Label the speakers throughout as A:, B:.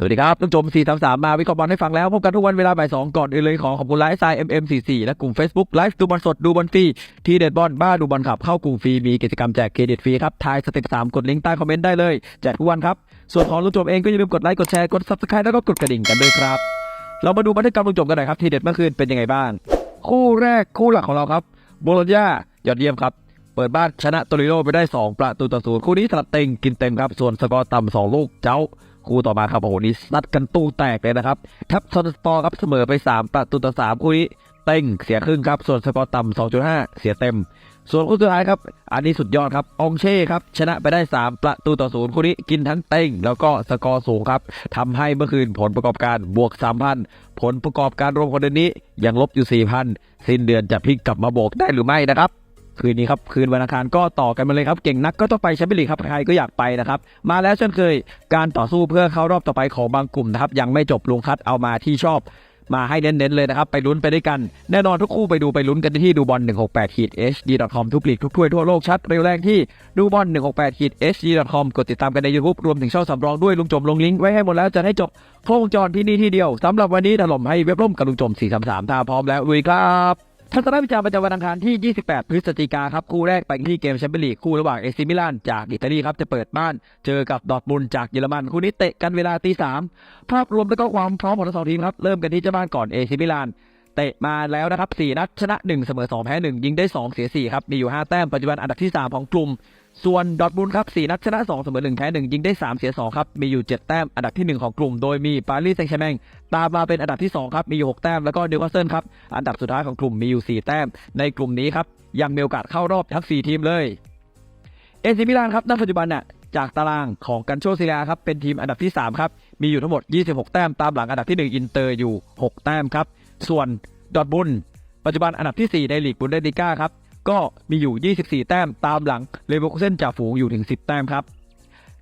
A: สวัสดีครับต้องจม433 มาวิเคราะห์บอลให้ฟังแล้ว พบกันทุกวันเวลาบ่ายสองก่อนอื่นเลยขอขอบคุณไลฟ์สไตล์ MM44 และกลุ่ม Facebook ไลฟ์ดูบอลสดดูบอลฟรี ที่เด็ดบอลบ้าดูบอลขับเข้ากลุ่มฟรี มีกิจกรรมแจกเครดิตฟรีครับ ทายสเต็ป3กดลิงก์ใต้คอมเมนต์ได้เลย แจกทุกวันครับ ส่วนของลุงจมเองก็อย่าลืมกดไลค์กดแชร์กด Subscribe แล้วก็กดกระดิ่งกันด้วยครับ เรามาดูบันทึกกรรมลุงจมกันหน่อยครับทีเด็ดเมื่อคืนเป็นยังไงบ้าง คู่แรกคู่หลักของเราครับโบโลญญายอดเยี่ยมครับ เปิดบ้านชนะโตริโรไปได้ 2 ประตูต่อศูนย์คู่นี้สลับเต็งกินเต็มครับ ส่วนสกอร์ต่ำสองลูกเจ้า คู่ต่อมาครับโอ้โหนี่ซัดกันตู้แตกเลยนะครับทับซอนสปอร์ครับเสมอไป 3 ประตูต่อ3คู่นี้เต็งเสียครึ่งครับ ส่วนสกอร์ต่ำ2.5 เสียเต็ม ส่วนคู่สุดท้ายครับ อันนี้สุดยอดครับ องเช่ครับ ชนะไปได้ 3 ประตูต่อศูนย์คู่นี้กินทั้งเต็ง แล้วก็สกอร์สูงครับทำให้เมื่อคืนผลประกอบการบวก 3,000 ผลประกอบการรวมคนเดือนนี้ยังลบอยู่ 4,000 สิ้นเดือนจะพลิกกลับมาบวกได้หรือไม่นะครับ คืนนี้ครับคืนวันอังคารก็ต่อกันมาเลยครับเก่งนักก็ต้องไปแชมเปี้ยนลีกครับใครก็อยากไปนะครับมาแล้วเช่นเคยการต่อสู้เพื่อเข้ารอบต่อไปของบางกลุ่มนะครับยังไม่จบลุงคัดเอามาที่ชอบมาให้เน้นๆเลยนะครับ ไปลุ้นไปด้วยกัน แน่นอนทุกคู่ไปดูไปลุ้นกันที่ดูบอล168 hd.com ทุกลีกทุกถ้วยทั่วโลกชัดเร็วแรงที่ดูบอล168 hd.com กดติดตามกันใน YouTube รวมถึงช่องสำรองด้วยลุงจมลงลิงก์ไว้ให้หมดแล้วจะให้จบโครงจรที่นี่ที่เดียวสำหรับวันนี้ถล่มให้เว็บล่มกับลุงจม 433ถ้าพร้อมแล้วลุยครับ ทัศนวิจารณ์ประจำวันอังคารที่ 28 พฤศจิกาครับ คู่แรกไปที่เกมแชมเปี้ยนลีกคู่ระหว่างเอซิมิลานจากอิตาลีครับ จะเปิดบ้านเจอกับดอทมุนจากเยอรมัน คู่นี้เตะกันเวลาตีสามภาพรวมแล้วก็ความพร้อมของทั้งสองทีมครับ เริ่มกันที่เจ้าบ้านก่อนเอซิมิลานเตะมาแล้วนะครับ 4 นัดชนะ 1 เสมอ 2 แพ้ 1 ยิงได้ 2 เสีย 4 ครับ มีอยู่ 5 แต้มปัจจุบันอันดับที่ 3 ของกลุ่ม ส่วนดอทมุนครับ4นัดชนะ2เสมอ1แพ้1ยิงได้ 3 เสีย 2 ครับ มีอยู่ 7 แต้มอันดับที่ 1 ของกลุ่ม โดยมีปารีสแซงต์แชร์แมงตามมาเป็นอันดับที่ 2 ครับ มีอยู่ 6 แต้ม แล้วก็นิวคาสเซิลครับ อันดับสุดท้ายของกลุ่มมีอยู่ 4 แต้ม ในกลุ่มนี้ครับ ยังมีโอกาสเข้ารอบทั้ง 4 ทีมเลยเอซิมิลานครับณปัจจุบันน่ะจากตารางของกันโชซิเลียครับเป็นทีมอันดับที่ 3 ครับ มีอยู่ทั้งหมด 26 แต้มตามหลังอันดับที่ 1 อินเตอร์อยู่ 6 แต้มครับส่วนดอทมุนปัจจุบันอันดับที่ 4 ในลีกบุนเดสลิก้าครับ ก็มีอยู่ 24 แต้มตามหลังเลเวอร์คูเซนจ่าฝูงอยู่ถึง 10 แต้มครับ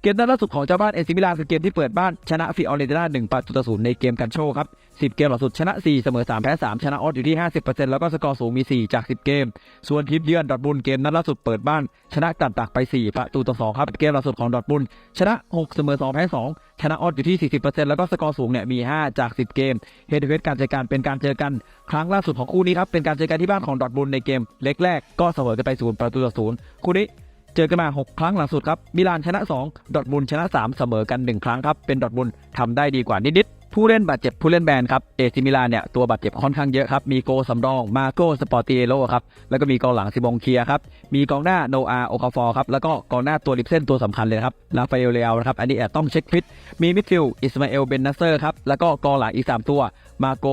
A: กมนัดล่าสุดของเจ้าบ้านเอซิมิลานคือเกมที่เปิดบ้านชนะฟิออเรนติน่า1ประตูต่อศูนย์ในเกมกันโชครับ10เกมล่าสุดชนะ4เสมอ3แพ้3ชนะออสอยู่ที่50%แล้วก็สกอร์สูงมี4จาก10เกม ส่วนทีมเยือนดอทมุนด์เกมนัดล่าสุดเปิดบ้าน ชนะตัดตักไป4ประตูต่อ2ครับเกมล่าสุดของดอทมุนด์ชนะ6เสมอ2แพ้2ชนะออสอยู่ที่40%แล้วก็สกอร์สูงเนี่ยมี5จาก10เกมเฮดเวสการเจอกันเป็นการเจอกัน ครั้งล่าสุดของคู่นี้ครับเป็นการเจอกันที่บ้านของดอทมุนด์ในเกมเล็กแรกก็เสมอกันไป0ประตูต่อศูนย์คู่นี้ เจอกันมา 6 ครั้งหลังสุดครับ มิลานชนะ 2 ดอทมุนด์ชนะ 3 เสมอกัน 1 ครั้งครับ เป็นดอทมุนด์ทำได้ดีกว่านิดๆ ผู้เล่นบาดเจ็บผู้เล่นแบนครับ เอซิมิลานเนี่ยตัวบาดเจ็บค่อนข้างเยอะครับ มีโกสำรอง มาโกสปอร์ติเอโลครับ แล้วก็มีกองหลังซิบองเคียครับ มีกองหน้าโนอาโอคาฟอร์ครับ แล้วก็กองหน้าตัวริบเส้นตัวสำคัญเลยครับ ลาฟาเอลเลอนะครับ อันนี้แอบต้องเช็คฟิต มีมิดฟิลด์อิสมาเอลเบนนัสเซอร์ครับ แล้วก็กองหลังอีก 3 ตัว มาโก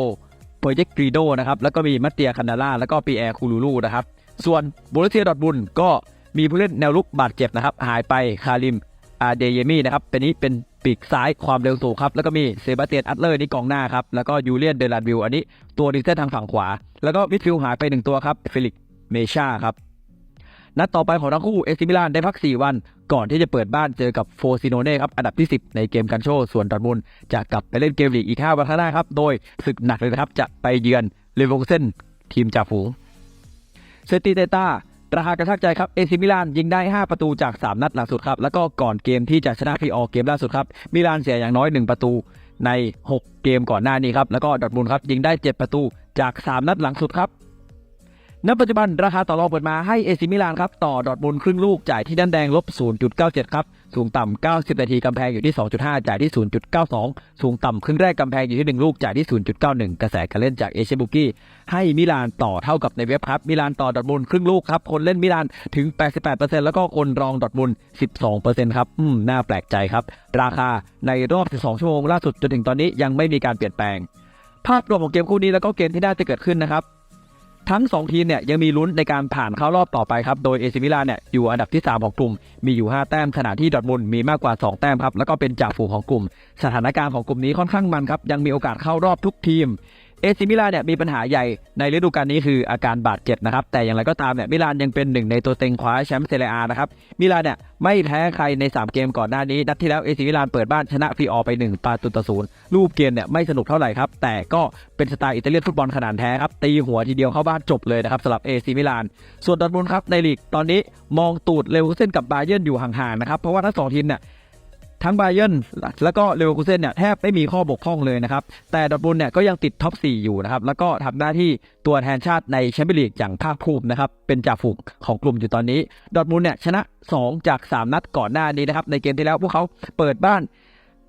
A: โปรเจกกรีโดนะครับ แล้วก็มีมัตเตียคันดาร่าแล้วก็ปีแอร์คูลูลูนะครับ ส่วนโบรุเซียดอทมุนด์ก็ มีผู้เล่นแนวลุกบาดเจ็บนะครับหายไปคาริมอาเดเยมี่นะครับเป็นนี้เป็นปีกซ้ายความเร็วสูงครับ แล้วก็มีเซบาสเตียนอัตเลอร์นี่กองหน้าครับ แล้วก็ยูเลียนเดลาดวิลอันนี้ตัวดิเซนทางฝั่งขวา แล้วก็มิดฟิลหายไปหนึ่งตัวครับฟิลิกเมชาครับนัดต่อไปของทั้งคู่เอซิมิลานได้พัก 4 วัน ก่อนที่จะเปิดบ้านเจอกับโฟซิโนเน่ครับอันดับที่ 10 ในเกมกันโชส่วนดอร์ทมุนจะกลับไปเล่นเกมลีกอีก5วันข้างหน้าครับ โดยศึกหนักเลยนะครับจะไปเยือนเลเวอร์คูเซนทีมจ่าฝูงเซติเตต้า ราคากระชากใจครับเอซิมิลานยิงได้ 5 ประตูจาก 3 นัดหลังสุดครับ แล้วก็ก่อนเกมที่จะชนะพีออเกมล่าสุดครับ มิลานเสียอย่างน้อย 1 ประตูใน 6 เกมก่อนหน้านี้ครับ แล้วก็ดอทมุนครับยิงได้ 7 ประตูจาก 3 นัดหลังสุดครับ ณปัจจุบันราคาต่อรองเปิดมาให้เอซิมิลานครับต่อดอร์ทมุนครึ่งลูกจ่ายที่ด้านแดงลบ 0.97 ครับ สูงต่ำ 90 นาทีกำแพงอยู่ที่ 2.5 จ่ายที่ 0.92 สูงต่ำครึ่งแรกกำแพงอยู่ที่ 1 ลูกจ่ายที่ 0.91 กระแสการเล่นจากเอเชียบุกี้ให้มิลานต่อเท่ากับในเว็บครับมิลานต่อดอร์ทมุนครึ่งลูกครับคนเล่นมิลานถึง 88%แล้วก็คนรองดอร์ทมุนด์12%ครับอืมน่าแปลกใจครับราคาในรอบ 12 ชั่วโมงล่าสุดจนถึงตอนนี้ยังไม่มีการเปลี่ยนแปลง ภาพรวมของเกมคู่นี้แล้วก็เกมที่น่าจะเกิดขึ้นนะครับ ทั้ง 2 ทีมเนี่ยยังมีลุ้นในการผ่านเข้ารอบต่อไปครับ โดยเอซิมิลานเนี่ยอยู่อันดับที่ 3 ของกลุ่ม มีอยู่ 5 แต้มขณะที่ดอทมุนมีมากกว่า 2 แต้มครับ แล้วก็เป็นจ่าฝูงของกลุ่ม สถานการณ์ของกลุ่มนี้ค่อนข้างมันครับ ยังมีโอกาสเข้ารอบทุกทีม เอซิมิลานเนี่ยมีปัญหาใหญ่ในฤดูกาลนี้คืออาการบาดเจ็บนะครับ แต่อย่างไรก็ตามเนี่ยมิลานยังเป็นหนึ่งในตัวเต็งคว้าแชมป์เซเรียอานะครับมิลานเนี่ยไม่แพ้ใครใน 3 เกมก่อนหน้านี้ นัดที่แล้วเอซิมิลานเปิดบ้านชนะฟีออไป 1 ประตูต่อศูนย์รูปเกมเนี่ยไม่สนุกเท่าไหร่ครับ แต่ก็เป็นสไตล์อิตาเลียนฟุตบอลขนาดแท้ครับ ตีหัวทีเดียวเข้าบ้านจบเลยนะครับสำหรับเอซิมิลาน ส่วนดอทมุนครับในลีกตอนนี้มองตูดเลเวอร์คูเซ่นกับบาเยิร์นอยู่ห่างๆนะครับเพราะว่าทั้งสองทีมเนี่ย ทั้งไบเยิร์นแล้วก็เลเวอร์คูเซ่นเนี่ยแทบไม่มีข้อบกพร่องเลยนะครับ แต่ดอทมุนด์เนี่ยก็ยังติดท็อป 4 อยู่นะครับ แล้วก็ทำหน้าที่ตัวแทนชาติในแชมเปี้ยนลีกอย่างภาคภูมินะครับ เป็นจ่าฝูงของกลุ่มอยู่ตอนนี้ ดอทมุนด์เนี่ยชนะ 2 จาก 3 นัดก่อนหน้านี้นะครับ ในเกมที่แล้วพวกเขาเปิดบ้าน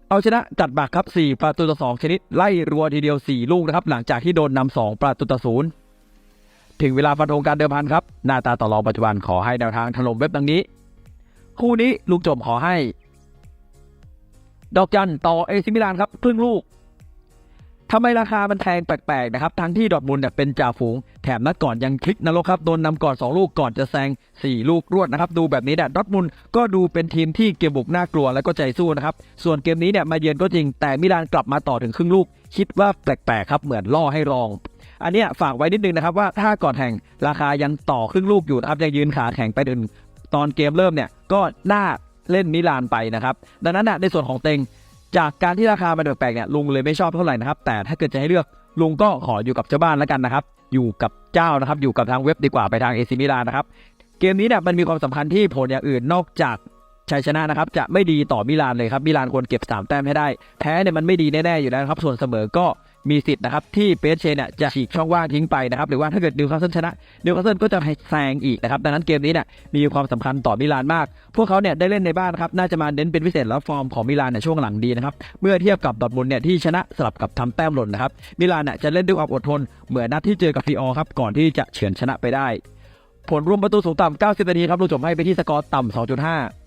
A: เอาชนะจัดบักครับ 4 ประตูต่อ 2 ชนิด ไล่รัวทีเดียว 4 ลูกนะครับ หลังจากที่โดนนำ2ประตูต่อศูนย์ถึงเวลาฟันธงการเดิมพันครับ หน้าตาต่อรองปัจจุบันขอให้แนวทางถล่มเว็บดังนี้ คู่นี้ลุงจมขอให้ ดอกจันต่อเอซิมิลานครับครึ่งลูกทำไมราคามันแพงแปลกๆนะครับ ทั้งที่ดอร์ทมุนด์เนี่ยเป็นจ่าฝูง แถมนัดก่อนยังคลิกนรกครับ โดนนำก่อน 2 ลูกก่อนจะแซง 4 ลูกรวดนะครับ ดูแบบนี้เนี่ยดอร์ทมุนด์ก็ดูเป็นทีมที่เกมบุกน่ากลัวแล้วก็ใจสู้นะครับ ส่วนเกมนี้เนี่ยมาเยือนก็จริง แต่มิลานกลับมาต่อถึงครึ่งลูก คิดว่าแปลกๆครับ เหมือนล่อให้รอง อันเนี้ยฝากไว้นิดนึงนะครับว่าถ้าก่อนแข่งราคายังต่อครึ่งลูกอยู่นะครับยังยืนขาแข่งไปถึงตอนเกมเริ่มเนี่ยก็น่า เล่นมิลานไปนะครับ ดังนั้นนะในส่วนของเต็งจากการที่ราคามันแปลกๆเนี่ยลุงเลยไม่ชอบเท่าไหร่นะครับ แต่ถ้าเกิดจะให้เลือกลุงก็ขออยู่กับเจ้าบ้านแล้วกันนะครับ อยู่กับเจ้านะครับ อยู่กับทางเว็บดีกว่าไปทางเอซิมิลานนะครับ เกมนี้เนี่ยมันมีความสำคัญที่ผลอย่างอื่นนอกจากชัยชนะนะครับจะไม่ดีต่อมิลานเลยครับมิลานควรเก็บ3แต้มให้ได้ แพ้เนี่ยมันไม่ดีแน่ๆอยู่แล้วครับส่วนเสมอก็ มีสิทธิ์นะครับที่เปเชเนี่ยจะฉีกช่องว่างทิ้งไปนะครับหรือว่าถ้าเกิดนิวคาสเซิลชนะนิวคาสเซิลก็จะให้แซงอีกนะครับดังนั้นเกมนี้เนี่ยมีความสำคัญต่อมิลานมาก พวกเขาเนี่ยได้เล่นในบ้านครับน่าจะมาเน้นเป็นพิเศษแล้วฟอร์มของมิลานเนี่ยช่วงหลังดีนะครับเมื่อเทียบกับดอทมุนเนี่ยที่ชนะสลับกับทำแต้มหล่นนะครับมิลานเนี่ยจะเล่นด้วยความอดทนเหมือนนัดที่เจอกับฟีออครับก่อนที่จะเฉือนชนะไปได้ ผลรวมประตูสูงต่ำ90นาทีครับลูกจบให้ไปที่สกอร์ต่ำ2.5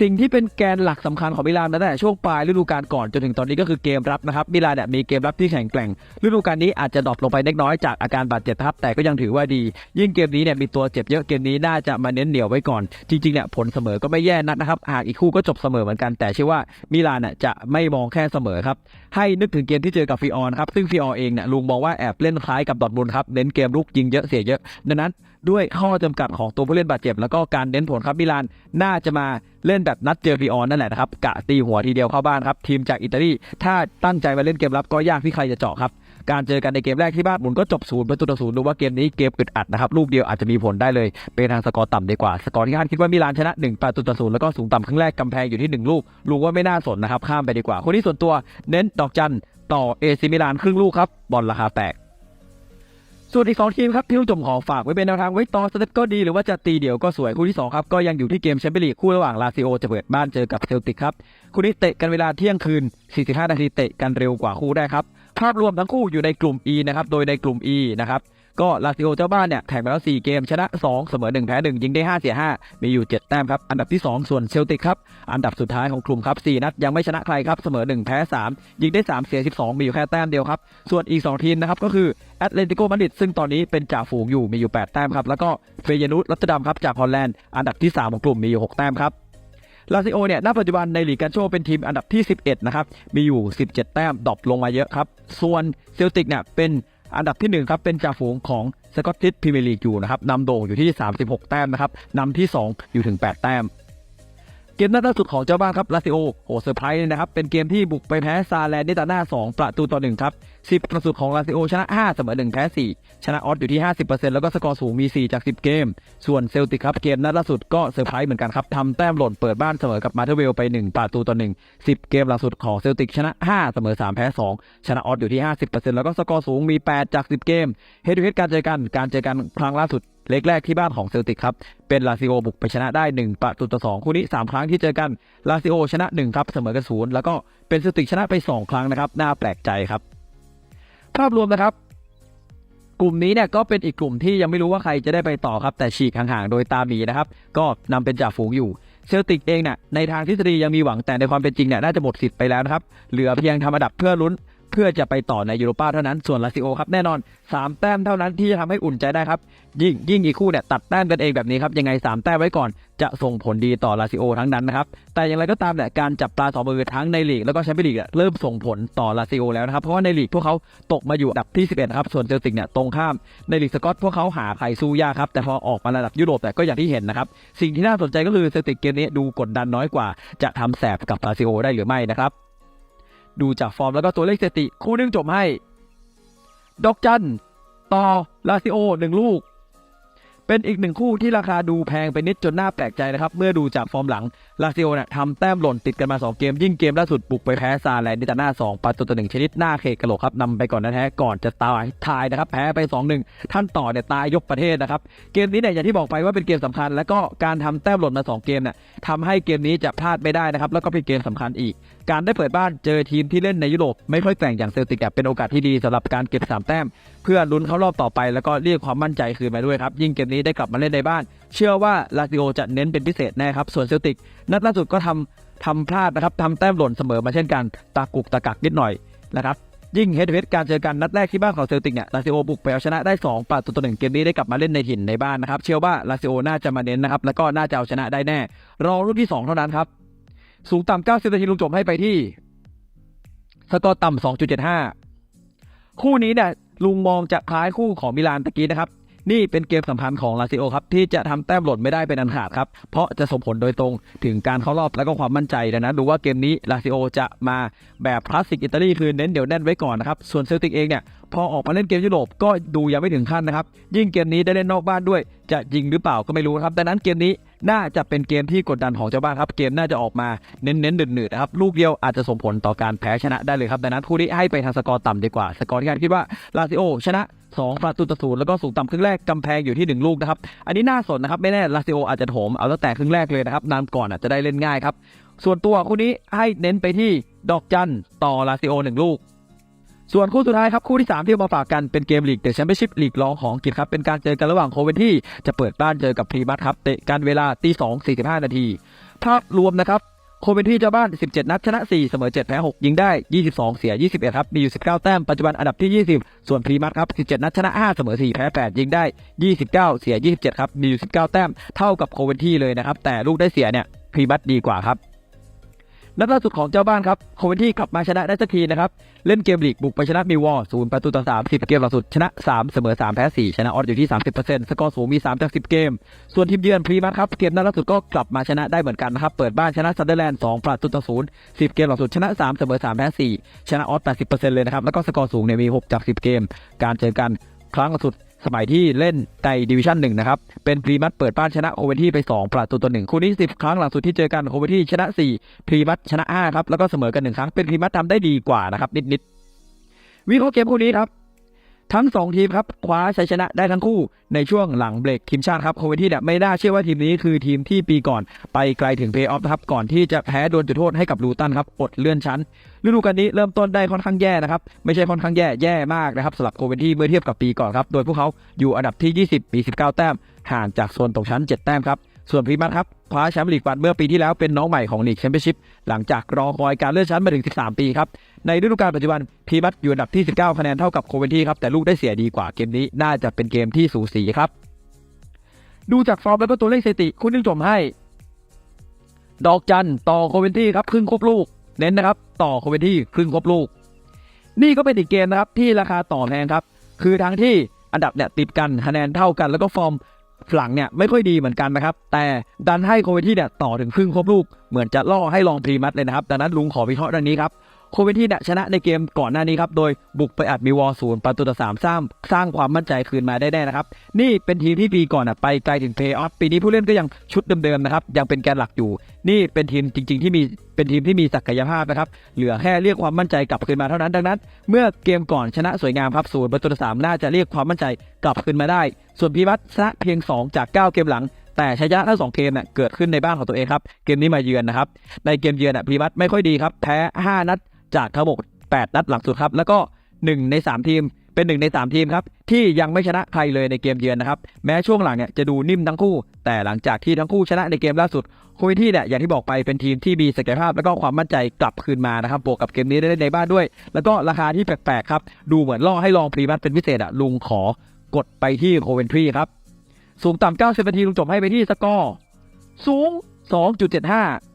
A: สิ่งที่เป็นแกนหลักสำคัญของมิลานตั้งแต่ช่วงปลายฤดูกาลก่อนจนถึงตอนนี้ก็คือเกมรับนะครับมิลานเนี่ยมีเกมรับที่แข็งแกร่ง ฤดูกาลนี้อาจจะดรอปลงไปเล็กน้อยจากอาการบาดเจ็บนะครับแต่ก็ยังถือว่าดี ยิ่งเกมนี้เนี่ยมีตัวเจ็บเยอะเกมนี้น่าจะมาเน้นเหนียวไว้ก่อน จริงๆเนี่ยผลเสมอก็ไม่แย่นัดนะครับหากอีกคู่ก็จบเสมอเหมือนกันแต่เชื่อว่ามิลานน่ะจะไม่มองแค่เสมอครับให้นึกถึงเกมที่เจอกับฟีออนครับซึ่งฟีออเองเนี่ยลุงมองว่าแอบเล่นคล้ายกับดอร์ทมุนด์ครับเน้นเกมลุกยิงเยอะเสียเยอะดังนั้น ด้วยข้อจำกัดของตัวผู้เล่นบาดเจ็บ แล้วก็การเน้นผลครับมิลานน่าจะมาเล่นแบบนัดเจอฟีออนนั่นแหละนะครับกะตีหัวทีเดียวเข้าบ้านครับทีมจากอิตาลีถ้าตั้งใจมาเล่นเกมรับก็ยากที่ใครจะเจาะครับการเจอกันในเกมแรกที่บ้านหมุนก็จบศูนย์ประตูต่อศูนย์ดูว่าเกมนี้เกมอึดอัดนะครับลูกเดียวอาจจะมีผลได้เลย เป็นทางสกอร์ต่ำดีกว่า สกอร์ที่คาดคิดว่ามิลานชนะ1ประตูต่อศูนย์แล้วก็สูงต่ำครึ่งแรกกำแพงอยู่ที่1ลูกลุงว่าไม่น่าสนนะครับข้ามไปดีกว่า คนที่ส่วนตัวเน้นดอกจันต่อเอซิมิลานครึ่งลูกครับบอลราคาแตก ส่วนอีกสองทีมครับที่ลูกจมขอฝากไว้เป็นแนวทางไว้ต่อสเต็ปก็ดีหรือว่าจะตีเดี่ยวก็สวยคู่ที่2ครับก็ยังอยู่ที่เกมแชมเปี้ยนลีกคู่ระหว่างลาซิโอจะเปิดบ้านเจอกับเซลติกครับคู่นี้เตะกันเวลาเที่ยงคืน 45 นาทีเตะกันเร็วกว่าคู่ได้ครับภาพรวมทั้งคู่อยู่ในกลุ่ม E นะครับโดยในกลุ่ม E นะครับ ก็ลาซิโอเจ้าบ้านเนี่ยแข่งไปแล้ว 4 เกมชนะ 2 เสมอ 1 แพ้ 1 ยิงได้ 5 เสีย 5 มีอยู่ 7 แต้มครับ อันดับที่ 2 ส่วนเชลติกครับ อันดับสุดท้ายของกลุ่มครับ 4 นัดยังไม่ชนะใครครับ เสมอ 1 แพ้ 3 ยิงได้ 3 เสีย 12 มีอยู่แค่แต้มเดียวครับ ส่วนอีก 2 ทีมนะครับก็คือแอตเลติโกมาดริดซึ่งตอนนี้เป็นจ่าฝูงอยู่มีอยู่ 8 แต้มครับแล้วก็เฟยนูสรัตดัมครับจากฮอลแลนด์อันดับที่ 3 ของกลุ่มมีอยู่ 6 แต้มครับลาซิโอเนี่ย ณ ปัจจุบันในลีกการโชว์เป็นทีมอันดับที่ 11 นะครับ มีอยู่ 17 แต้มดรอปลงมาเยอะครับ ส่วนเซลติกเนี่ย เป็น อันดับที่ 1 ครับ เป็นจ่าฝูงของสกอตติชพรีเมียร์ลีกอยู่นะครับนำโด่งอยู่ที่ 36 แต้มนะครับนำที่ 2 อยู่ถึง 8 แต้ม เกมนัดล่าสุดของเจ้าบ้านครับลาซิโอโหเซอร์ไพรส์เลยนะครับ เป็นเกมที่บุกไปแพ้ซาแลนด์ด้ต่อหน้า2 ประตูต่อ1ครับ 10ประตูของลาซิโอชนะ 5 เสมอ 1 แพ้ 4 ชนะออสอยู่ที่ 50%แล้วก็สกอร์สูงมี 4 จาก 10 เกม ส่วนเซลติกครับเกมนัดล่าสุดก็เซอร์ไพรส์เหมือนกันครับทำแต้มหล่นเปิดบ้านเสมอกับมาเทอเวลไป 1 ประตูต่อ 1 10 เกมล่าสุดของเซลติกชนะ 5 เสมอ 3 แพ้ 2 ชนะออสอยู่ที่ 50%แล้วก็สกอร์สูงมี 8 จาก 10 เกมเฮดทูเฮดการเจอกันการเจอกันครั้งล่าสุดเล็กแรกที่บ้านของเซลติกครับ เป็นลาซิโอบุกไปชนะได้ 1 ประตูต่อ 2 คู่นี้ 3 ครั้งที่เจอกัน ลาซิโอชนะ 1 ครับ เสมอกันศูนย์แล้วก็เป็นเซลติกชนะไป 2 ครั้งนะครับ น่าแปลกใจครับ ภาพรวมนะครับ กลุ่มนี้เนี่ยก็เป็นอีกกลุ่มที่ยังไม่รู้ว่าใครจะได้ไปต่อครับแต่ฉีกห่างๆโดยตามหมีนะครับ ก็นำเป็นจ่าฝูงอยู่เซลติกเองเนี่ยในทางทฤษฎียังมีหวังแต่ในความเป็นจริงเนี่ยน่าจะหมดสิทธิ์ไปแล้วนะครับเหลือเพียงทำอันดับเพื่อลุ้น เพื่อจะไปต่อในยูโรป้าเท่านั้นส่วนลาซิโอครับแน่นอน 3 แต้มเท่านั้นที่จะทำให้อุ่นใจได้ครับ ยิ่งยิ่งอีกคู่เนี่ยตัดแต้มกันเองแบบนี้ครับยังไง 3 แต้มไว้ก่อนจะส่งผลดีต่อลาซิโอทั้งนั้นนะครับแต่อย่างไรก็ตามเนี่ยการจับปลาสองมือทั้งในลีกแล้วก็แชมเปี้ยนลีกเริ่มส่งผลต่อลาซิโอแล้วนะครับเพราะว่าในลีกพวกเขาตกมาอยู่อันดับที่ 11ครับส่วนเซลติกเนี่ยตรงข้ามในลีกสกอตพวกเขาหาใครสู้ยากครับแต่พอออกมาระดับยุโรปแต่ก็อย่างที่เห็นนะครับสิ่งที่น่าสนใจก็คือเซลติกเกมนี้ดูกดดันน้อยกว่า จะทำแสบกับลาซิโอได้หรือไม่นะครับ ดูจากฟอร์มแล้วก็ตัวเลขสถิติ คู่หนึงจบให้ ดอกจันต่อลาซิโอหนึ่งลูก เป็นอีกหนึ่งคู่ที่ราคาดูแพงไปนิดจนน่าแปลกใจนะครับ เมื่อดูจากฟอร์มหลังลาซิโอเนี่ยทำแต้มหล่นติดกันมา 2 เกม ยิ่งเกมล่าสุดบุกไปแพ้ซาแลนดิตาน่า2ประตูต่อหนึ่งชนิดหน้าเคกกระโหลกครับนำไปก่อนนะแท้ก่อนจะตายทายนะครับ แพ้ไป 2-1 ท่านต่อเนี่ยตายยกประเทศนะครับ เกมนี้เนี่ยอย่างที่บอกไปว่าเป็นเกมสำคัญ แล้วก็การทำแต้มหล่นมา 2 เกมเนี่ยทำให้เกมนี้จะพลาดไม่ได้นะครับแล้วก็เป็นเกมสำคัญอีกการได้เปิดบ้านเจอทีมที่เล่นในยุโรปไม่ค่อยแกร่งอย่างเซลติกเป็นโอกาสที่ดีสำหรับการเก็บ3แต้ม เพื่อลุ้นเข้ารอบต่อไปแล้วก็เรียกความมั่นใจคืนมาด้วยครับยิ่งเกมนี้ได้กลับมาเล่นในบ้าน เชื่อว่าลาซิโอจะเน้นเป็นพิเศษแน่ครับส่วนเซลติกนัดล่าสุดก็ทำทำพลาดนะครับทำแต้มหล่นเสมอมาเช่นกันตากุกตะกักนิดหน่อยนะครับยิ่งเฮดเวสการเจอกันนัดแรกที่บ้านของเซลติกเนี่ยลาซิโอบุกไปเอาชนะได้2ประตูต่อหนึ่งเกมนี้ได้กลับมาเล่นในถิ่นในบ้านนะครับเชื่อว่าลาซิโอน่าจะมาเน้นนะครับแล้วก็น่าจะเอาชนะได้แน่ รอรุ่นที่ 2 เท่านั้นครับ สูงต่ำ90นาทีลุงจบให้ไปที่สกอร์ต่ำ2.75 คู่นี้เนี่ยลุงมองจะคล้ายคู่ของมิลานตะกี้นะครับ นี่เป็นเกมสำคัญของลาซิโอครับ ที่จะทำแต้มหล่นไม่ได้เป็นอันขาดครับ เพราะจะส่งผลโดยตรงถึงการเข้ารอบและก็ความมั่นใจดังนั้นดูว่าเกมนี้ลาซิโอจะมาแบบคลาสสิกอิตาลีคือเน้นเดี๋ยวแน่นไว้ก่อนนะครับ ส่วนเซลติกเองเนี่ยพอออกมาเล่นเกมยุโรปก็ดูยังไม่ถึงขั้นนะครับ ยิ่งเกมนี้ได้เล่นนอกบ้านด้วย จะยิงหรือเปล่าก็ไม่รู้ครับดังนั้นเกมนี้น่าจะเป็นเกมที่กดดันของเจ้าบ้านครับ เกมน่าจะออกมาเน้นเน้นๆหนืดๆนะครับ ลูกเดียวอาจจะส่งผลต่อการแพ้ชนะได้เลยครับ ดังนั้นคู่นี้ให้ไปทางสกอร์ต่ำดีกว่า สกอร์ที่การคิดว่าลาซิโอชนะ2ประตูต่อศูนย์แล้วก็สูงต่ำครึ่งแรกกำแพงอยู่ที่ 1 ลูกนะครับ อันนี้น่าสนนะครับ ไม่แน่ลาซิโออาจจะโถมเอาตั้งแต่ครึ่งแรกเลยนะครับนำก่อนอาจจะได้เล่นง่ายครับส่วนตัวคู่นี้ให้เน้นไปที่ดอกจันต่อลาซิโอ1ลูก ส่วนคู่สุดท้ายครับคู่ที่ 3 ที่เอามาฝากกันเป็นเกมลีกเดอะแชมเปี้ยนชิพลีกรองของอังกฤษครับเป็นการเจอกันระหว่างโคเวนที่จะเปิดบ้านเจอกับพรีมัสครับเตะกันเวลาตีสองสี่สิบห้านาทีภาพรวมนะครับโคเวนที่เจ้าบ้าน 17 นัดชนะ 4 เสมอ 7 แพ้ 6 ยิงได้ 22 เสีย 21 ครับ มีอยู่ 19 แต้ม ปัจจุบันอันดับที่ 20 ส่วนพรีมัสครับ 17 นัดชนะ 5 เสมอ 4 แพ้ 8 ยิงได้ 29 เสีย 27 ครับ มีอยู่ 19 แต้ม เท่ากับโคเวนที่เลยนะครับ แต่ลูกได้เสียเนี่ย พรีมัสดีกว่าครับ นัดล่าสุดของเจ้าบ้านครับโคเวนที่กลับมาชนะได้สักทีนะครับ เล่นเกมลีกบุกไปชนะมิววอร์ศูนย์ประตูต่อ3 10เกมล่าสุดชนะ3เสมอ3แพ้4ชนะออสอยู่ที่30%สกอร์สูงมี3จาก10เกม ส่วนทีมเยือนพรีมัสครับเกมนัดล่าสุดก็กลับมาชนะได้เหมือนกันนะครับ เปิดบ้านชนะซันเดอร์แลนด์2ประตูต่อ0 10เกมล่าสุดชนะ3เสมอ3แพ้4ชนะออส80%เลยนะครับแล้วก็สกอร์สูงเนี่ยมี6จาก10เกม การเจอกันครั้งล่าสุด สมัยที่เล่นในดิวิชั่นหนึ่งนะครับ เป็นพรีมัสเปิดบ้านชนะโอเวนที่ไป 2 ประตูต่อหนึ่งคู่นี้ 10 ครั้งหลังสุดที่เจอกันโอเวนที่ชนะ 4 พรีมัสชนะ5ครับแล้วก็เสมอกันหนึ่งครั้งเป็นพรีมัสทำได้ดีกว่านะครับนิดๆวิเคราะห์เกมคู่นี้ครับทั้ง 2 ทีมครับคว้าชัยชนะได้ทั้งคู่ในช่วงหลังเบรกทีมชาติครับโคเวนที่เนี่ยไม่น่าเชื่อว่าทีมนี้คือทีมที่ปีก่อนไปไกลถึงเพย์ออฟครับก่อนที่จะแพ้โดนจุดโทษให้กับลูตันครับอดเลื่อนชั้น ฤดูกาลนี้เริ่มต้นได้ค่อนข้างแย่นะครับ ไม่ใช่ค่อนข้างแย่แย่มากนะครับสำหรับโคเวนที่เมื่อเทียบกับปีก่อนครับ โดยพวกเขาอยู่อันดับที่ 20มี19 แต้ม ห่างจากโซนตกชั้น 7 แต้มครับ ส่วนพรีมัสครับคว้าแชมป์ลีกวันเมื่อปีที่แล้วเป็นน้องใหม่ของลีกแชมเปี้ยนชิพหลังจากรอคอยการเลื่อนชั้นมาถึง 13 ปีครับ ในฤดูกาลปัจจุบันพรีมัสอยู่อันดับที่ 19 คะแนนเท่ากับโคเวนที่ครับแต่ลูกได้เสียดีกว่าเกมนี้น่าจะเป็นเกมที่สูสีครับดูจากฟอร์มแล้วก็ตัวเลขสถิติคุณนึงจมให้ ดอกจันต่อโคเวนที่ครับครึ่งครบลูก เน้นนะครับต่อโคเวนที่ครึ่งครบลูก นี่ก็เป็นอีกเกมนะครับที่ราคาต่อแพงครับ คือทั้งที่อันดับเนี่ยติดกันคะแนนเท่ากัน แล้วก็ฟอร์มหลังเนี่ยไม่ค่อยดีเหมือนกันนะครับ แต่ดันให้โคเวที่เนี่ยต่อถึงครึ่งครบลูก เหมือนจะล่อให้ลองพรีมัดเลยนะครับ ดังนั้นลุงขอวิเคราะห์ดังนี้ครับ โคเวนที่นชนะในเกมก่อนหน้านี้ครับ โดยบุกไปอัดมิวอร์ศูนย์ประตูต่อสามสร้างสร้างความมั่นใจคืนมาได้แน่นะครับ นี่เป็นทีมที่ปีก่อนอะไปไกลถึงเพย์ออฟปีนี้ผู้เล่นก็ยังชุดเดิมๆนะครับยังเป็นแกนหลักอยู่ นี่เป็นทีมจริง ๆ ที่มีเป็นทีมที่มีศักยภาพนะครับเหลือแค่เรียกความมั่นใจกลับคืนมาเท่านั้นดังนั้น เมื่อเกมก่อนชนะสวยงามครับศูนย์ประตูต่อสามน่าจะเรียกความมั่นใจกลับคืนมาได้ ส่วนพีวัตชนะเพียง 2 จาก 9 เกมหลังแต่ชัยชนะทั้งสองเกมเนี่ยเกิดขึ้นในบ้านของตัวเองครับ เกมนี้มาเยือนนะครับ ในเกมเยือนอะพีวัตไม่ค่อยดีครับ แพ้ 5 นัด จากทั้งหมด8นัดหลังสุดครับ แล้วก็ 1 ใน 3 ทีมเป็นหนึ่งใน 3 ทีมครับ ที่ยังไม่ชนะใครเลยในเกมเยือนนะครับ แม้ช่วงหลังเนี่ยจะดูนิ่มทั้งคู่ แต่หลังจากที่ทั้งคู่ชนะในเกมล่าสุดควิที่เนี่ยอย่างที่บอกไปเป็นทีมที่มีศักยภาพ และก็ความมั่นใจกลับคืนมานะครับบวกกับเกมนี้ได้ในบ้านด้วย แล้วก็ราคาที่แปลกๆครับ ดูเหมือนล่อให้ลองพรีมัตเป็นพิเศษอะลุงขอกดไปที่โคเวนทรีครับสูงต่ำ90นาทีลุงจบให้ไปที่สกอร์สูง 2.75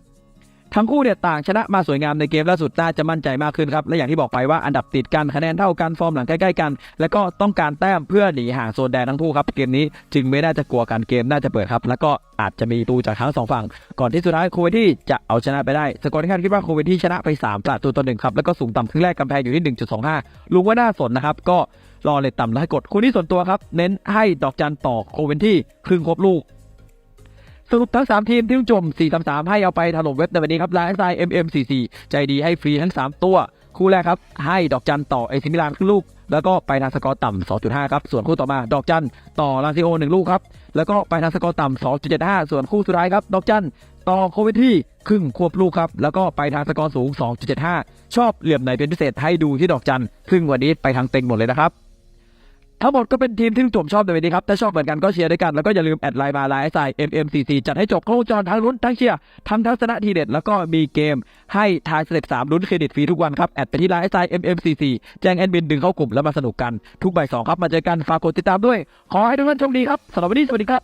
A: ทั้งคู่เนี่ยต่างชนะมาสวยงามในเกมล่าสุดน่าจะมั่นใจมากขึ้นครับ และอย่างที่บอกไปว่าอันดับติดกันคะแนนเท่ากันฟอร์มหลังใกล้ๆกัน แล้วก็ต้องการแต้มเพื่อหนีห่างโซนแดงทั้งคู่ครับเกมนี้จึงไม่น่าจะกลัวการเกมน่าจะเปิดครับ แล้วก็อาจจะมีตูจากทั้งสองฝั่ง ก่อนที่สุดท้ายโคเวที่จะเอาชนะไปได้ สกอร์ที่คาดคิดว่าโคเวที่ชนะไป3ประตูต่อหนึ่งครับแล้วก็สูงต่ำครึ่งแรกกำแพงอยู่ที่ 1.25ลุงว่าน่าสนนะครับก็รอเลทต่ำแล้วให้กดคู่นี้ส่วนตัวครับเน้นให้ดอกจันต่อโคเวนที่ครึ่งครบลูก สรุปทั้ง 3 ทีมที่จม433ให้เอาไปถล่มเว็บในวันนี้ครับไลน์ไซ MM44 ใจดีให้ฟรีทั้ง 3 ตัว คู่แรกครับ ให้ดอกจันต่อเอซิมิลานครึ่งลูก แล้วก็ไปทางสกอร์ต่ำ2.5 ครับ ส่วนคู่ต่อมาดอกจันต่อลาซิโอ 1 ลูกครับ แล้วก็ไปทางสกอร์ต่ำ2.75 ส่วนคู่สุดท้ายครับดอกจันต่อโคเวที่ครึ่งควบลูกครับ แล้วก็ไปทางสกอร์สูง 2.75 ชอบเหลี่ยมไหนเป็นพิเศษให้ดูที่ดอกจันครึ่งวันนี้ไปทางเต็งหมดเลยนะครับ ทั้งหมดก็เป็นทีมที่ลุงจมชอบในวันนี้ครับ ถ้าชอบเหมือนกันก็เชียร์ด้วยกัน แล้วก็อย่าลืมแอดไลน์มาไลน์ใส่ MMC C จัดให้จบครบวงจรทั้งลุ้นทั้งเชียร์ทั้งทัศนะทีเด็ด แล้วก็มีเกมให้ทายเสร็จสามลุ้นเครดิตฟรีทุกวันครับ แอดไปที่ไลน์ใส่ MMC C แจ้งแอดมินดึงเข้ากลุ่มแล้วมาสนุกกันทุกบ่ายสองครับมาเจอกันฝากกดติดตามด้วย ขอให้ทุกท่านโชคดีครับสำหรับวันนี้สวัสดีครับ